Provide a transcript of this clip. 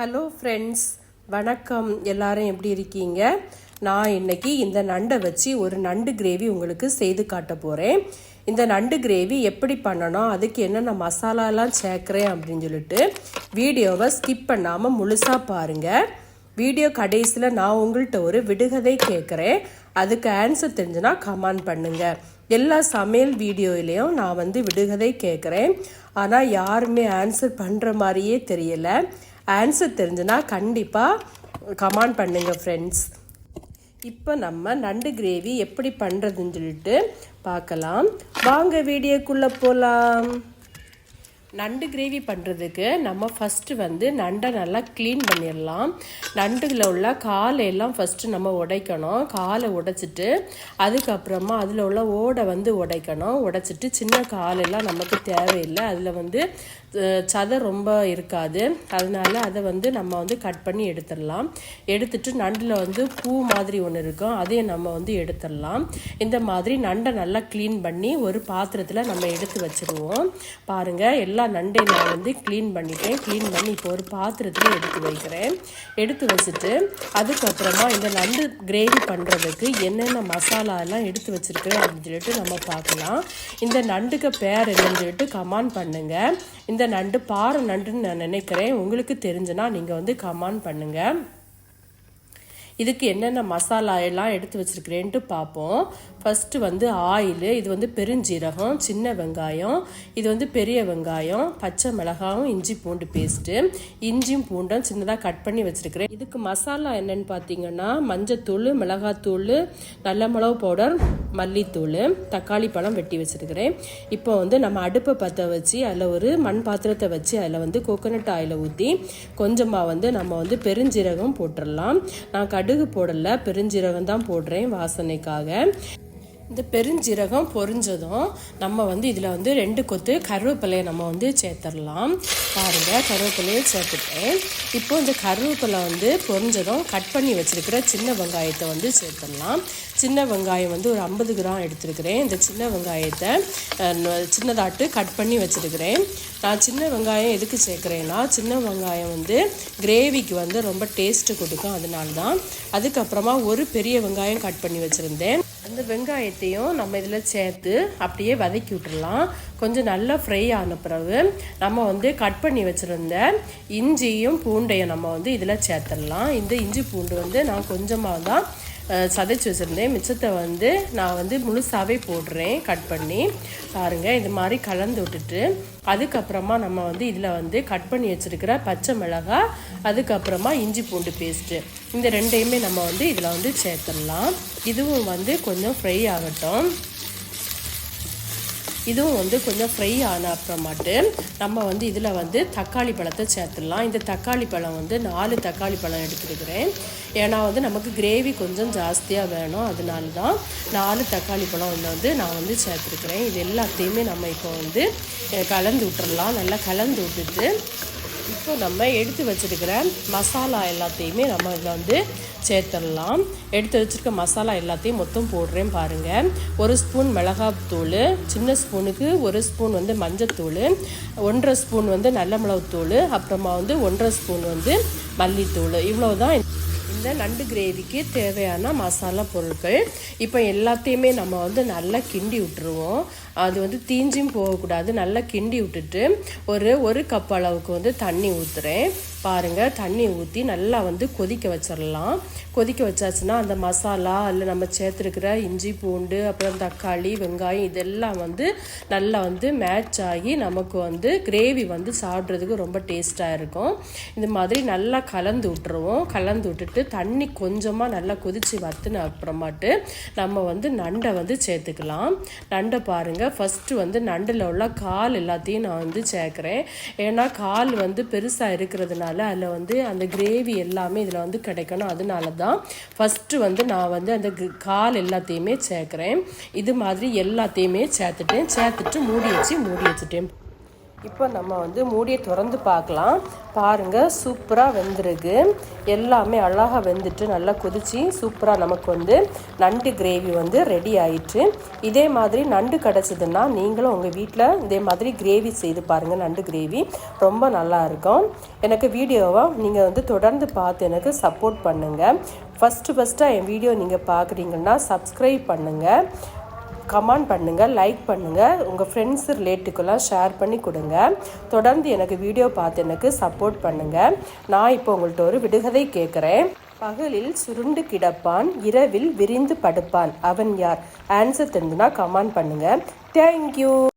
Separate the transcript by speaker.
Speaker 1: Hello friends வணக்கம். எல்லாரும் எப்படி இருக்கீங்க? நான் இன்னைக்கு இந்த நண்டை வச்சு ஒரு நண்டு கிரேவி உங்களுக்கு செய்து காட்ட போகிறேன் இந்த நண்டு கிரேவி எப்படி பண்ணணும்? அதுக்கு என்னென்ன மசாலாலாம் சேர்க்குறேன் அப்படின்னு சொல்லிட்டு வீடியோவை ஸ்கிப் பண்ணாமல் முழுசாக பாருங்கள் வீடியோ கடைசியில் நான் உங்கள்கிட்ட ஒரு விடுகதை கேட்குறேன். அதுக்கு ஆன்சர் தெரிஞ்சுன்னா கமெண்ட் பண்ணுங்கள் எல்லா சமையல் வீடியோயிலையும் நான் வந்து விடுகதை கேட்குறேன். ஆனால் யாருமே ஆன்சர் பண்ணுற மாதிரியே தெரியலை. ஆன்சர் தெரிஞ்சுன்னா கண்டிப்பாக கமெண்ட் பண்ணுங்கள் ஃப்ரெண்ட்ஸ் இப்போ நம்ம நண்டு கிரேவி எப்படி பண்ணுறதுன்னு சொல்லிட்டு பார்க்கலாம். வாங்க வீடியோக்குள்ளே போகலாம் நண்டு கிரேவி பண்ணுறதுக்கு நம்ம ஃபஸ்ட்டு வந்து நண்டை நல்லா க்ளீன் பண்ணிடலாம். நண்டுகளில் உள்ள காலை எல்லாம் ஃபஸ்ட்டு நம்ம உடைக்கணும். காலை உடைச்சிட்டு அதுக்கப்புறமா அதில் உள்ள ஓடை வந்து உடைக்கணும். உடைச்சிட்டு சின்ன காலெல்லாம் நமக்கு தேவையில்லை. அதில் வந்து சதை ரொம்ப இருக்காது. அதனால அதை வந்து நம்ம வந்து கட் பண்ணி எடுத்துடலாம். எடுத்துட்டு நண்டில் வந்து பூ மாதிரி ஒன்று இருக்கும். அதையும் நம்ம வந்து எடுத்துடலாம். இந்த மாதிரி நண்டை நல்லா க்ளீன் பண்ணி ஒரு பாத்திரத்தில் நம்ம எடுத்து வச்சுருவோம். பாருங்கள் எல்லா நண்டையும் நான் வந்து க்ளீன் பண்ணிட்டேன். க்ளீன் பண்ணி இப்போ ஒரு பாத்திரத்தில் எடுத்து வைக்கிறேன். எடுத்து வச்சுட்டு அதுக்கப்புறமா இந்த நண்டு கிரேவி பண்ணுறதுக்கு என்னென்ன மசாலா எல்லாம் எடுத்து வச்சுருக்கேன் அப்படின்னு சொல்லிட்டு நம்ம பார்க்கலாம். இந்த நண்டுக்கு பேர் என்னன்னு சொல்லிட்டு கமெண்ட் பண்ணுங்கள் இந்த நண்டு பாறை நண்டுன்னு நான் நினைக்கிறேன். உங்களுக்கு தெரிஞ்சுன்னா நீங்கள் வந்து கமெண்ட் பண்ணுங்கள் இதுக்கு என்னென்ன மசாலா எல்லாம் எடுத்து வச்சுருக்கிறேன்ட்டு பார்ப்போம். ஃபஸ்ட்டு வந்து ஆயில் இது வந்து பெருஞ்சீரகம் சின்ன வெங்காயம் இது வந்து பெரிய வெங்காயம் பச்சை மிளகாயும் இஞ்சி பூண்டு பேஸ்ட்டு இஞ்சியும் பூண்டும் சின்னதாக கட் பண்ணி வச்சுருக்கிறேன். இதுக்கு மசாலா என்னென்னு பார்த்தீங்கன்னா மஞ்சத்தூள் மிளகாத்தூள் நல்ல மிளகு பவுடர் மல்லித்தூள் தக்காளி பழம் வெட்டி வச்சிருக்கிறேன். இப்போ வந்து நம்ம அடுப்பை பற்ற வச்சு அதில் ஒரு மண் பாத்திரத்தை வச்சு அதில் வந்து கோகோனட் ஆயிலை ஊற்றி கொஞ்சமாக வந்து நம்ம வந்து பெருஞ்சீரகம் போட்டுடலாம். நான் கடுகு போடலை பெருஞ்சீரகம் தான் போடுறேன் வாசனைக்காக. இந்த பெருஞ்சீரகம் பொரிஞ்சதும் நம்ம வந்து இதில் வந்து ரெண்டு கொத்து கருவேப்பிலையை நம்ம வந்து சேர்த்துடலாம். பாருங்கள் கருவேப்பிலையை சேர்த்துட்டேன். இப்போ இந்த கருவேப்பிலை வந்து பொரிஞ்சதும் கட் பண்ணி வச்சுருக்கிற சின்ன வெங்காயத்தை வந்து சேர்த்துடலாம். சின்ன வெங்காயம் வந்து ஒரு ஐம்பது கிராம் எடுத்துருக்கிறேன். இந்த சின்ன வெங்காயத்தை சின்னதாட்டு கட் பண்ணி வச்சிருக்கிறேன். நான் சின்ன வெங்காயம் எதுக்கு சேர்க்குறேன்னா சின்ன வெங்காயம் வந்து கிரேவிக்கு வந்து ரொம்ப டேஸ்ட்டு கொடுக்கும். அதனால தான் அதுக்கப்புறமா ஒரு பெரிய வெங்காயம் கட் பண்ணி வச்சுருந்தேன். அந்த வெங்காயத்தையும் நம்ம இதில் சேர்த்து அப்படியே வதக்கி விட்டுடலாம் கொஞ்சம் நல்லா ஃப்ரை ஆன பிறகு நம்ம வந்து கட் பண்ணி வச்சுருந்த இஞ்சியும் பூண்டையும் நம்ம வந்து இதில் சேர்த்துடலாம். இந்த இஞ்சி பூண்டு வந்து நான் கொஞ்சமாக தான் சதைச்சு வச்சுருந்தேன். மிச்சத்தை வந்து நான் வந்து முழுசாகவே போடுறேன். கட் பண்ணி. பாருங்கள் இது மாதிரி கலந்து விட்டுட்டு அதுக்கப்புறமா நம்ம வந்து இதில் வந்து கட் பண்ணி வச்சுருக்கிற பச்சை மிளகாய் அதுக்கப்புறமா இஞ்சி பூண்டு பேஸ்ட்டு இந்த ரெண்டையுமே நம்ம வந்து இதில் வந்து சேர்த்துடலாம். இதுவும் வந்து கொஞ்சம் ஃப்ரை ஆகட்டும். இதுவும் வந்து கொஞ்சம் ஃப்ரை ஆன அப்புறமாட்டு நம்ம வந்து இதில் வந்து தக்காளி பழத்தை சேர்த்துடலாம். இந்த தக்காளி பழம் வந்து நாலு தக்காளி பழம் எடுத்துருக்கிறேன். ஏன்னா வந்து நமக்கு கிரேவி கொஞ்சம் ஜாஸ்தியாக வேணும். அதனால தான் நாலு தக்காளி பழம் ஒன்று வந்து நான் வந்து சேர்த்துருக்குறேன். இது எல்லாத்தையுமே நம்ம இப்போ வந்து கலந்து விட்டுறலாம். நல்லா கலந்து விட்டுட்டு இப்போ நம்ம எடுத்து வச்சிருக்கிற மசாலா எல்லாத்தையுமே நம்ம இதில் வந்து சேர்த்துடலாம். எடுத்து வச்சிருக்க மசாலா எல்லாத்தையும் மொத்தம் போடுறேன் பாருங்கள் ஒரு ஸ்பூன் மிளகாத்தூள் சின்ன ஸ்பூனுக்கு ஒரு ஸ்பூன் வந்து மஞ்சத்தூள் ஒன்றரை ஸ்பூன் வந்து நல்ல மிளகுத்தூள் அப்புறமா வந்து ஒன்றரை ஸ்பூன் வந்து மல்லித்தூள். இவ்வளோ தான் இந்த நண்டு கிரேவிக்கு தேவையான மசாலா பொருட்கள். இப்போ எல்லாத்தையுமே நம்ம வந்து நல்லா கிண்டி விட்டுருவோம். அது வந்து தீஞ்சும் போகக்கூடாது. நல்லா கிண்டி விட்டுட்டு ஒரு ஒரு கப் அளவுக்கு வந்து தண்ணி ஊற்றுறேன் பாருங்கள் தண்ணி ஊற்றி நல்லா வந்து கொதிக்க வச்சிடலாம் கொதிக்க வச்சாச்சுன்னா அந்த மசாலா இல்லை நம்ம சேர்த்துருக்கிற இஞ்சி பூண்டு அப்புறம் தக்காளி வெங்காயம் இதெல்லாம் வந்து நல்லா வந்து மேட்ச் ஆகி நமக்கு வந்து கிரேவி வந்து சாப்பிட்றதுக்கு ரொம்ப டேஸ்ட்டாக இருக்கும். இந்த மாதிரி நல்லா கலந்து விட்டுருவோம். கலந்து விட்டுட்டு தண்ணி கொஞ்சமாக நல்லா கொதித்து வத்துன அப்புறமாட்டு நம்ம வந்து நண்டை வந்து சேர்த்துக்கலாம். நண்டை பாருங்கள் ஃபஸ்ட்டு வந்து நண்டில் உள்ள கால் எல்லாத்தையும் நான் வந்து சேர்க்குறேன். ஏன்னா கால் வந்து பெருசாக இருக்கிறதுனால அதில் வந்து அந்த கிரேவி எல்லாமே இதில் வந்து கிடைக்கணும். அதனால தான் ஃபஸ்ட்டு வந்து நான் வந்து அந்த கால் எல்லாத்தையுமே சேர்க்குறேன். இது மாதிரி எல்லாத்தையுமே சேர்த்துட்டேன் சேர்த்துட்டு மூடி வச்சு மூடி வச்சுட்டேன். இப்போ நம்ம வந்து மூடியை திறந்து பார்க்கலாம். பாருங்கள் சூப்பராக வெந்திருக்கு. எல்லாமே அழகாக வெந்துட்டு நல்லா கொதிச்சு சூப்பராக நமக்கு வந்து நண்டு கிரேவி வந்து ரெடி ஆயிட்டு இதே மாதிரி நண்டு கிடச்சிதுன்னா நீங்களும் உங்கள் வீட்டில் இதே மாதிரி கிரேவி செய்து பாருங்கள் நண்டு கிரேவி. ரொம்ப நல்லா இருக்கும். எனக்கு வீடியோவை நீங்கள் வந்து தொடர்ந்து பார்த்து எனக்கு சப்போர்ட் பண்ணுங்கள் ஃபஸ்ட்டு ஃபஸ்ட்டாக என் வீடியோ நீங்கள் பார்க்குறீங்கன்னா சப்ஸ்கிரைப் பண்ணுங்கள் கமெண்ட் பண்ணுங்கள் லைக் பண்ணுங்கள் உங்கள் ஃப்ரெண்ட்ஸ் ரிலேட்டிவ்க்கெல்லாம் ஷேர் பண்ணி கொடுங்க. தொடர்ந்து எனக்கு வீடியோ பார்த்து எனக்கு சப்போர்ட் பண்ணுங்கள் நான் இப்போ உங்கள்கிட்ட ஒரு விடுகதை கேட்குறேன். பகலில் சுருண்டு கிடப்பான் இரவில் விரிந்து படுப்பான். அவன் யார்? ஆன்சர் தெரிஞ்சுனா கமெண்ட் பண்ணுங்கள் தேங்க்யூ